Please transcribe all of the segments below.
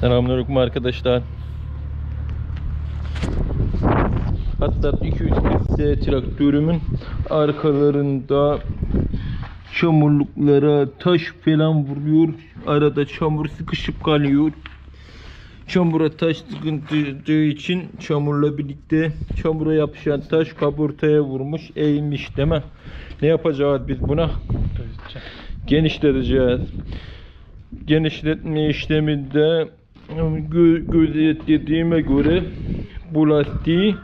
Selamünaleyküm arkadaşlar. Hatta 240S traktörümün arkalarında çamurluklara taş falan vuruyor. Arada çamur sıkışıp kalıyor. Çamura taş sıkıntığı için çamurla birlikte çamura yapışan taş kaburtaya vurmuş, eğilmiş değil mi? Ne yapacağız biz buna? Genişleteceğiz. Genişletme işleminde gö gözetlediğime göre bu lastiği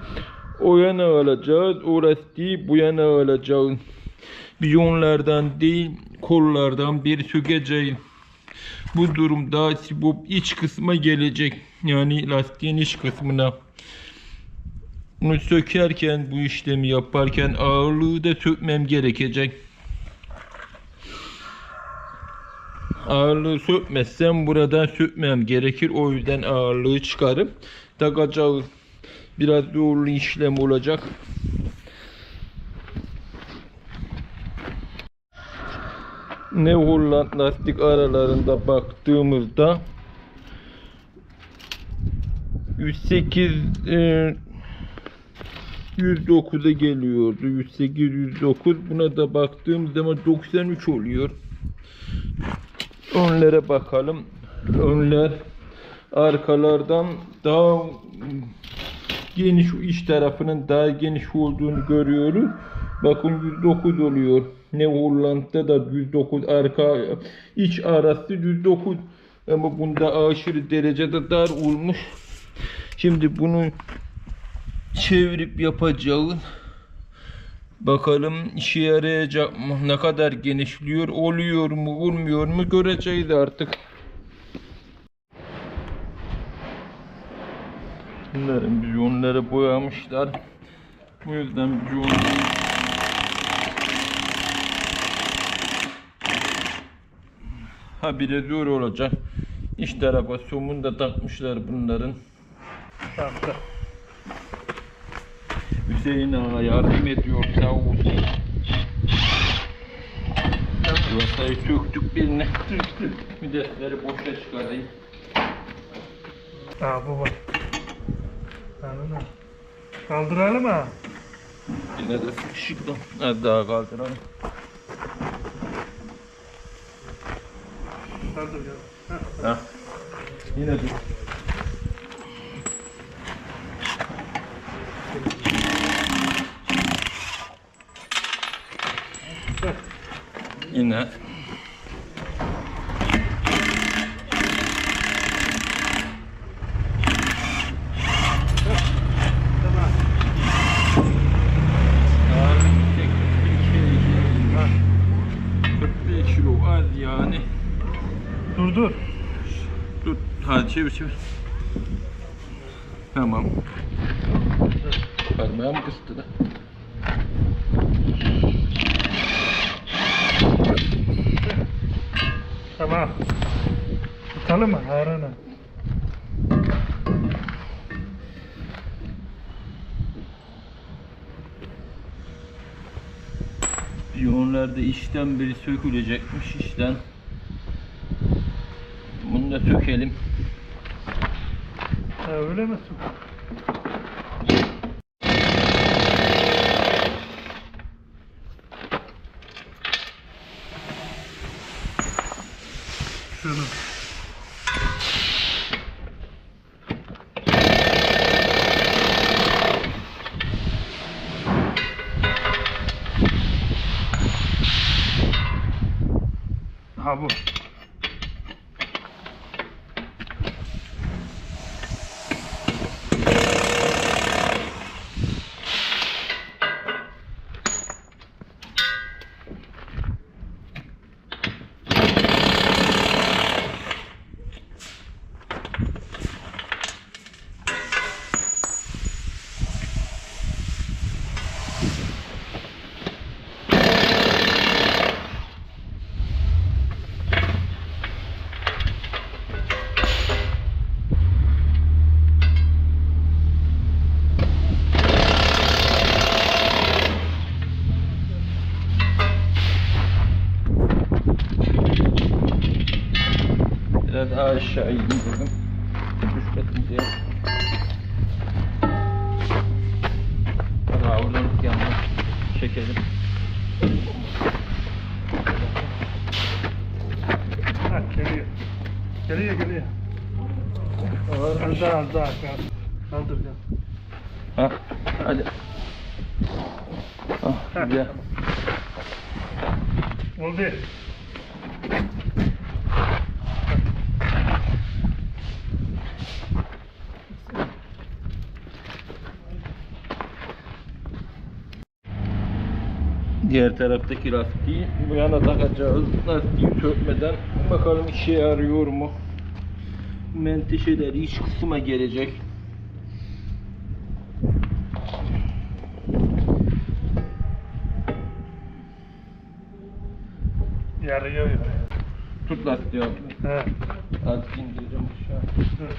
o yana alacağız, o lastiği bu yana alacağız. Biyonlardan değil, kollardan bir sökeceğiz. Bu durumda sibop iç kısma gelecek. Yani lastiğin iç kısmına. Bunu sökerken bu işlemi yaparken ağırlığı da sökmem gerekecek. Ağırlığı sökmezsem buradan sökmem gerekir. O yüzden ağırlığı çıkarıp takacağız. Biraz zorlu işlem olacak. Ne Holland lastik aralarında baktığımızda 108 e, 109'a geliyordu. 108 109 buna da baktığım zaman 93 oluyor. Önlere bakalım. Önler arkalardan daha geniş iç tarafının daha geniş olduğunu görüyoruz. Bakın 109 oluyor. Ne Hollanda'da da 109 arka iç arası 109 ama bunda aşırı derecede dar olmuş. Şimdi bunu çevirip yapacağız. Bakalım işe yarayacak mı? Ne kadar genişliyor? Oluyor mu? Olmuyor mu? Göreceğiz artık. Bunların biyonları boyamışlar. Bu yüzden biyon ha bile zor olacak. İç tarafa somun da takmışlar bunların. Da. Hüseyin ağa yardım ediyor sağ olsun. Yuvasayı söktük birine. Bir defteri boşa çıkarayım. Aa var. Anladın Kaldıralım ha. Yine de sıkışıklı. Az daha kaldıralım. Kaldır. Ha. Ha. Yine de. Şey. 45 kilo az yani. Dur dur. Dur. Hadi çevir çevir. Tamam. Parmağım kıstı da. Tamam. Tutalım mı Harun'a? Yoğunlarda işten biri sökülecekmiş işten. Bunu da sökelim. Ha öyle mi? Şunu. Ha bu. Biraz aşağı indirdim. Ah, güzel. Oldu. Diğer taraftaki lastiği bu yana takacağız. Lastiği sökmeden bakalım işe yarıyor mu? Menteşeler iç kısma gelecek. Yarıyor yarıyor. Tut lastiği abi. He. Azıcık indireceğim aşağı. Dur.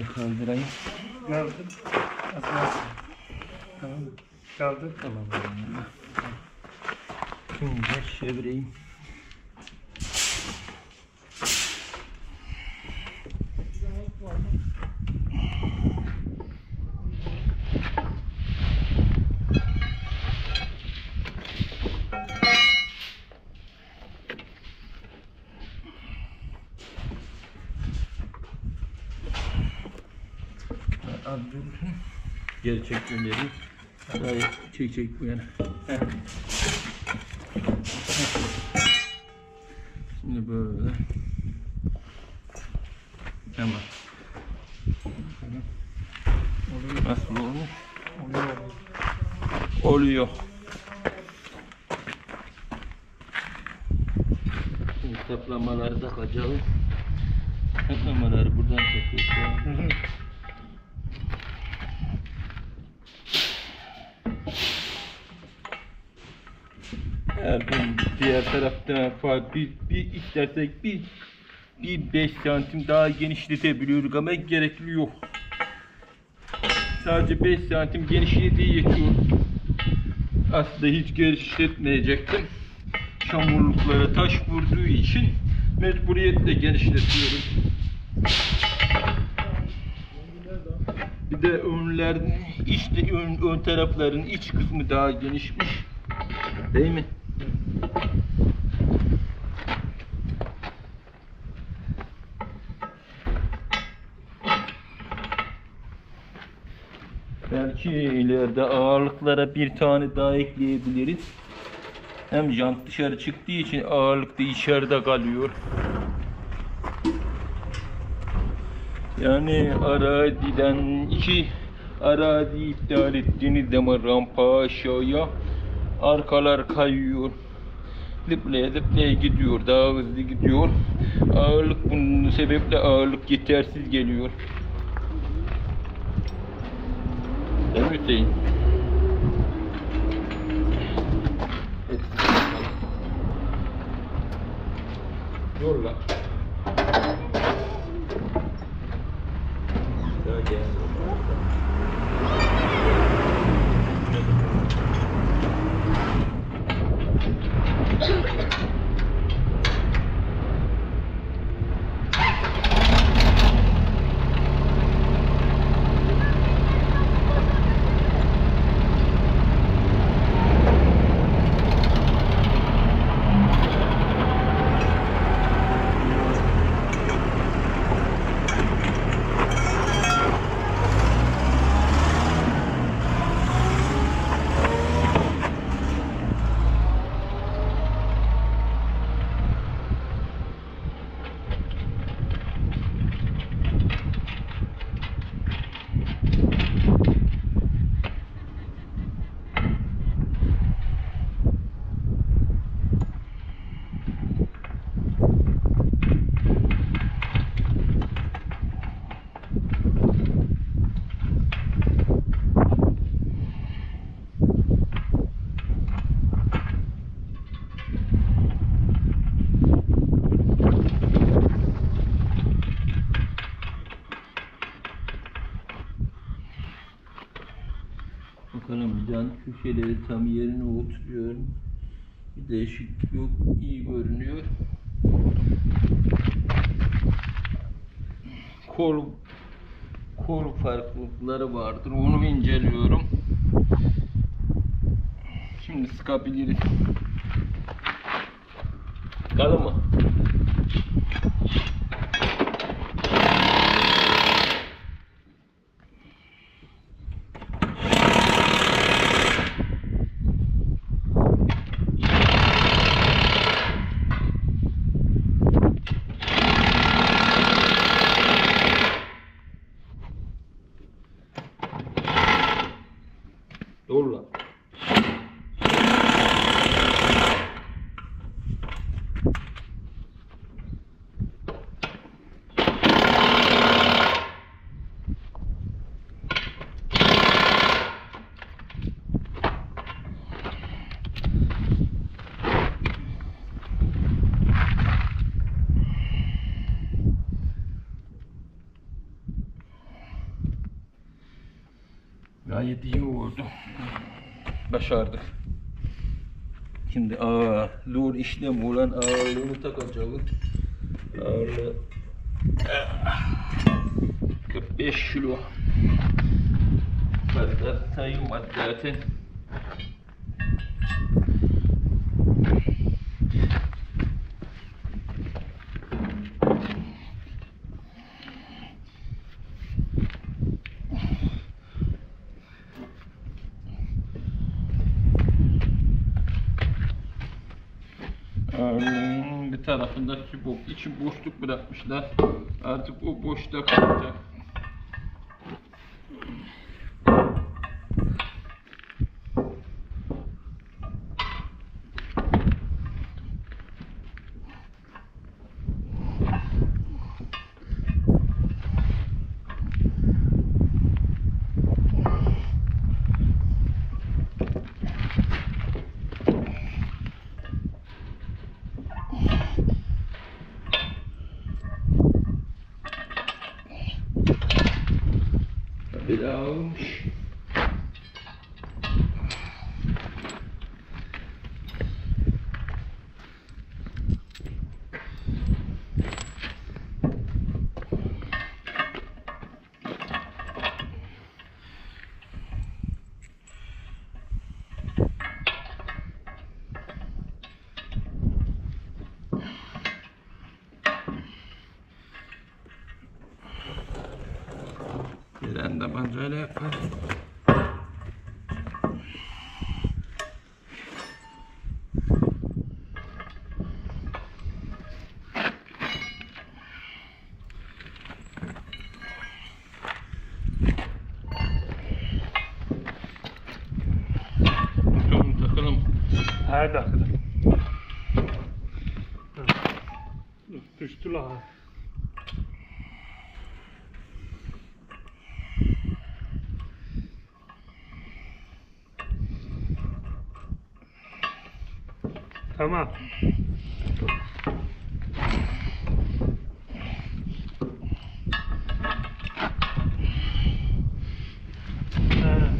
De kaldırayım. Kaldır. Az. Tamam. Kaldır. Tamam. Şimdi çevireyim. Az dursun. Geri çek gönderi. Hayır, çek çek bu yana. Şimdi böyle. Tamam. Nasıl olmuş? Oluyor. Şimdi saplamaları takacağız. Saplamaları buradan takıyoruz. Hı hı. Eğer bu diğer tarafta fa- bir, bir istersek bir bir 5 santim daha genişletebiliyoruz ama gerekli yok. Sadece 5 santim genişlediği yetiyor. Aslında hiç genişletmeyecektim. Çamurluklara taş vurduğu için mecburiyetle genişletiyorum. Bir de önlerin işte ön, ön tarafların iç kısmı daha genişmiş. Değil mi? Belki ileride ağırlıklara bir tane daha ekleyebiliriz. Hem jant dışarı çıktığı için ağırlık da içeride kalıyor. Yani araziden iki arazi iptal ettiğiniz zaman rampa aşağıya arkalar kayıyor. Dıplaya dıplaya gidiyor. Daha hızlı gidiyor. Ağırlık bunun sebeple ağırlık yetersiz geliyor. Değil mi Hüseyin? Yolla. Daha gel. Köşeleri tam yerine oturuyor. Bir değişiklik yok. iyi görünüyor. Kol kol farklılıkları vardır. Onu inceliyorum. Şimdi sıkabiliriz. Kalın mı? 7'yi vurdu. Başardık. Şimdi ağırlığın işlem olan ağırlığını takacağım. Ağırlığı 45 kilo. Kadar sayım zaten. Bir tarafında çubuk, içi boşluk bırakmışlar. Artık o boşta kalacak. Bir daha olmuş. Gelen tabancayla yapar. Bakalım takalım. Her dakika. Düştü la. Tamam. Ha.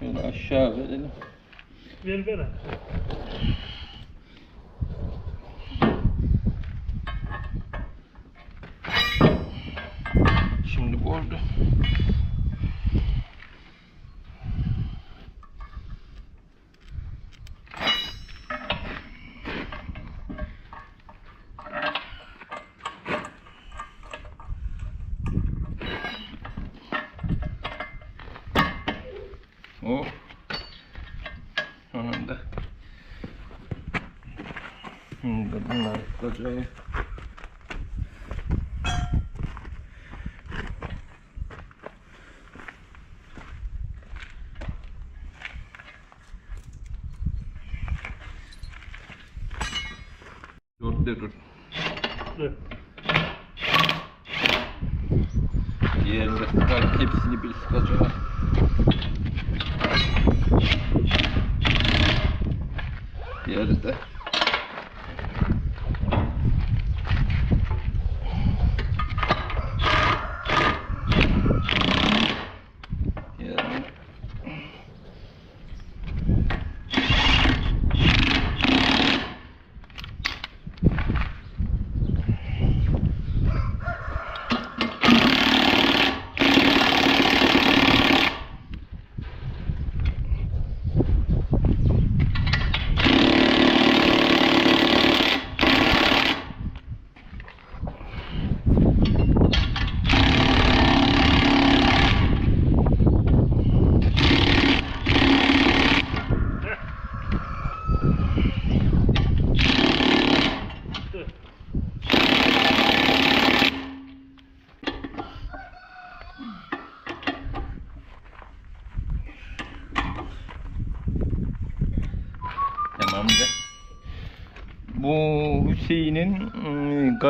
Şöyle aşağı verelim. Ver ver. unfortunately. Good, good, good.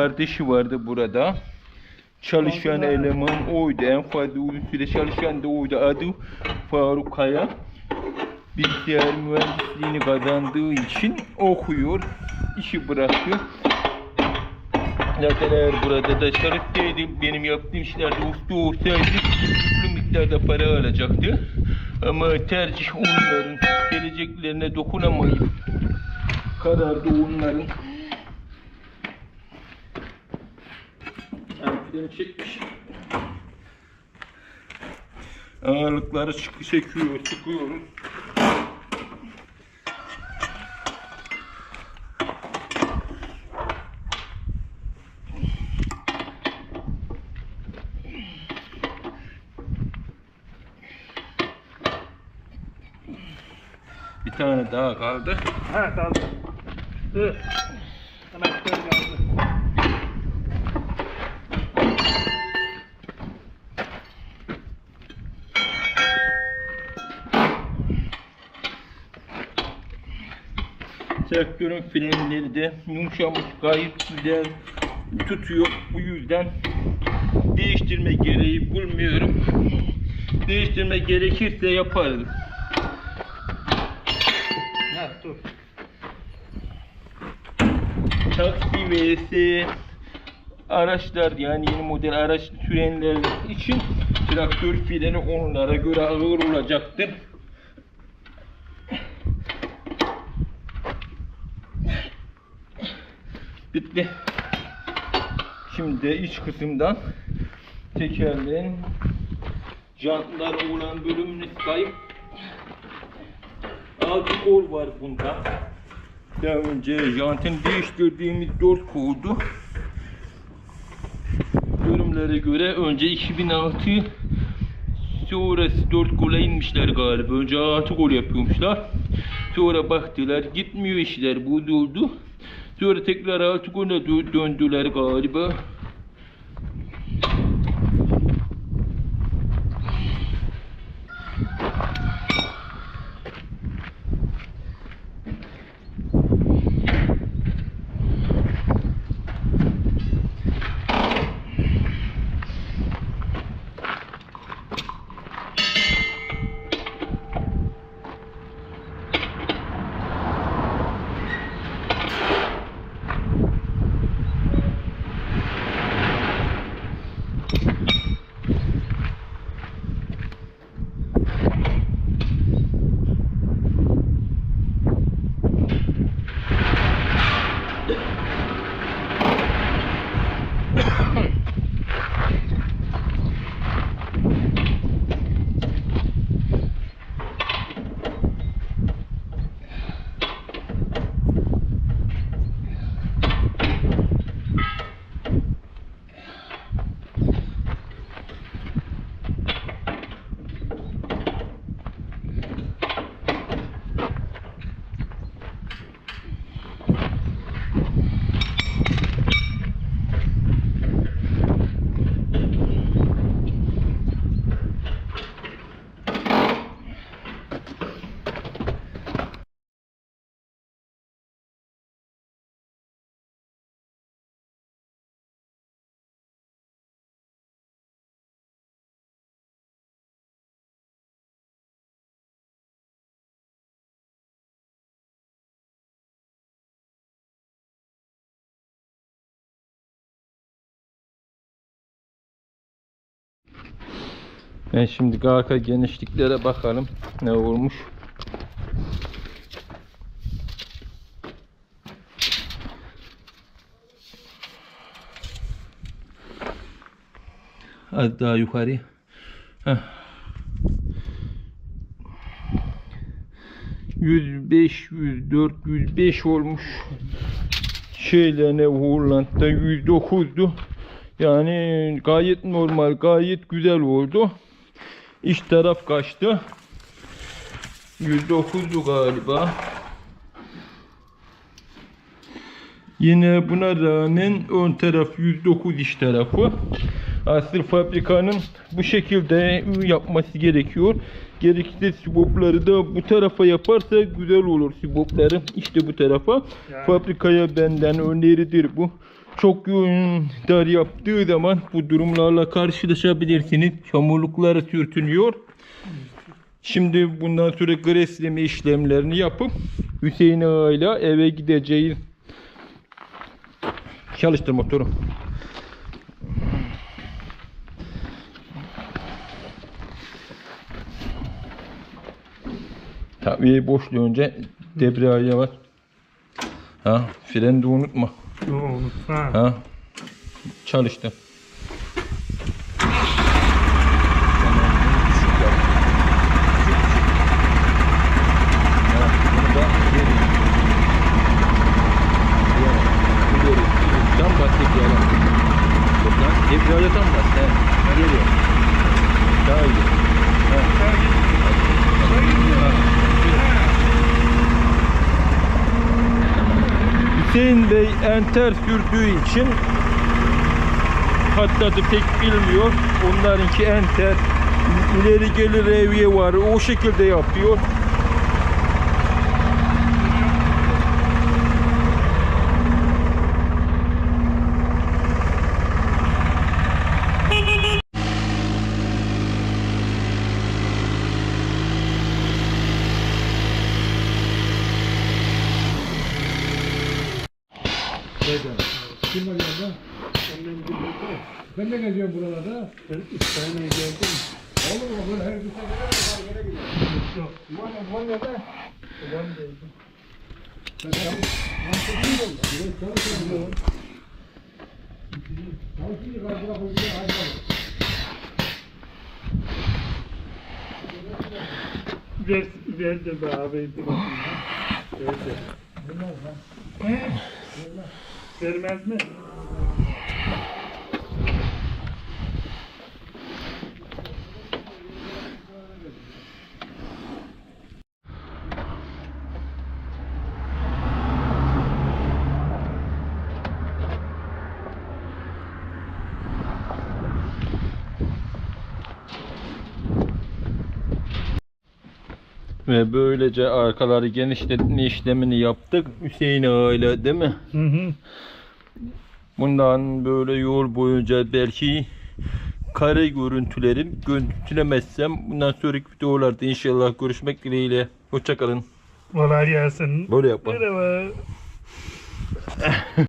Kardeşi vardı burada. Çalışan eleman oydu. En fazla uzun süre çalışan da oydu. Adı Faruk Kaya. Bilgisayar mühendisliğini kazandığı için okuyor. İşi bıraktı. Zaten eğer burada da çalışsaydı benim yaptığım işlerde usta olsaydı bu miktarda para alacaktı. Ama tercih onların geleceklerine dokunamayıp karar da onların. Harflerini çekmiş. Ağırlıkları çekiyor, sıkıyoruz. Bir tane daha kaldı. Ha kaldı. Dur. Anahtar kaldı. Traktörün frenleri de yumuşamış gayet güzel tutuyor. Bu yüzden değiştirme gereği bulmuyorum. Değiştirme gerekirse yaparız. Ha dur. Taksi vs araçlar yani yeni model araç sürenler için traktör freni onlara göre ağır olacaktır. Bitti. Şimdi iç kısımdan tekerleğin jantlar olan bölümünü sayıp altı kol var bunda. Daha önce jantın değiştirdiğimiz 4 koldu. Yorumlara göre önce 2006 sonrası 4 kola inmişler galiba. Önce 6 kol yapıyormuşlar. Sonra baktılar gitmiyor işler bozuldu. Sonra tekrar 6 kola dö- döndüler galiba. Ben şimdi arka genişliklere bakalım ne olmuş. Az daha yukarı. Heh. 105, 104, 105 olmuş. Şeylerine Hollanda 109'du. Yani gayet normal, gayet güzel oldu. İç taraf kaçtı? 109'du galiba. Yine buna rağmen ön taraf 109 iç tarafı. Asıl fabrikanın bu şekilde yapması gerekiyor. Gerekirse sibopları da bu tarafa yaparsa güzel olur sibopları. İşte bu tarafa. Yani. Fabrikaya benden öneridir bu. Çok yoğun dar yaptığı zaman bu durumlarla karşılaşabilirsiniz. Çamurlukları sürtünüyor. Şimdi bundan sonra gresleme işlemlerini yapıp Hüseyin Ağa'yla eve gideceğiz. Çalıştır motoru. Tabii boşluğu önce debriyaja var. Ha, freni de unutma. Yok unutma. Ha. Çalıştı. Tam bastık yalan. Buradan debriyaja tam bas. He. Geliyor. Daha iyi. Ha. Hüseyin Enter sürdüğü için hatta da pek bilmiyor. Onlarınki enter ileri gelir evye var. O şekilde yapıyor. Ben de geziyorum buralarda. İspanya'ya geldim. Mu? Böyle her gün sen nereye gidiyorsun? Yok. Ulan Konya'da. Ulan'daydım. Sen çalış. Biraz çalışıyorum. Kalkıra koyunca harika Ver, ver de be abi. Ver de. Vermez mi? Ve böylece arkaları genişletme işlemini yaptık. Hüseyin Ağa'yla değil mi? Hı hı. Bundan böyle yol boyunca belki kare görüntüleri görüntülemezsem bundan sonraki videolarda inşallah görüşmek dileğiyle. Hoşçakalın. Kolay gelsin. Böyle yapma. Merhaba.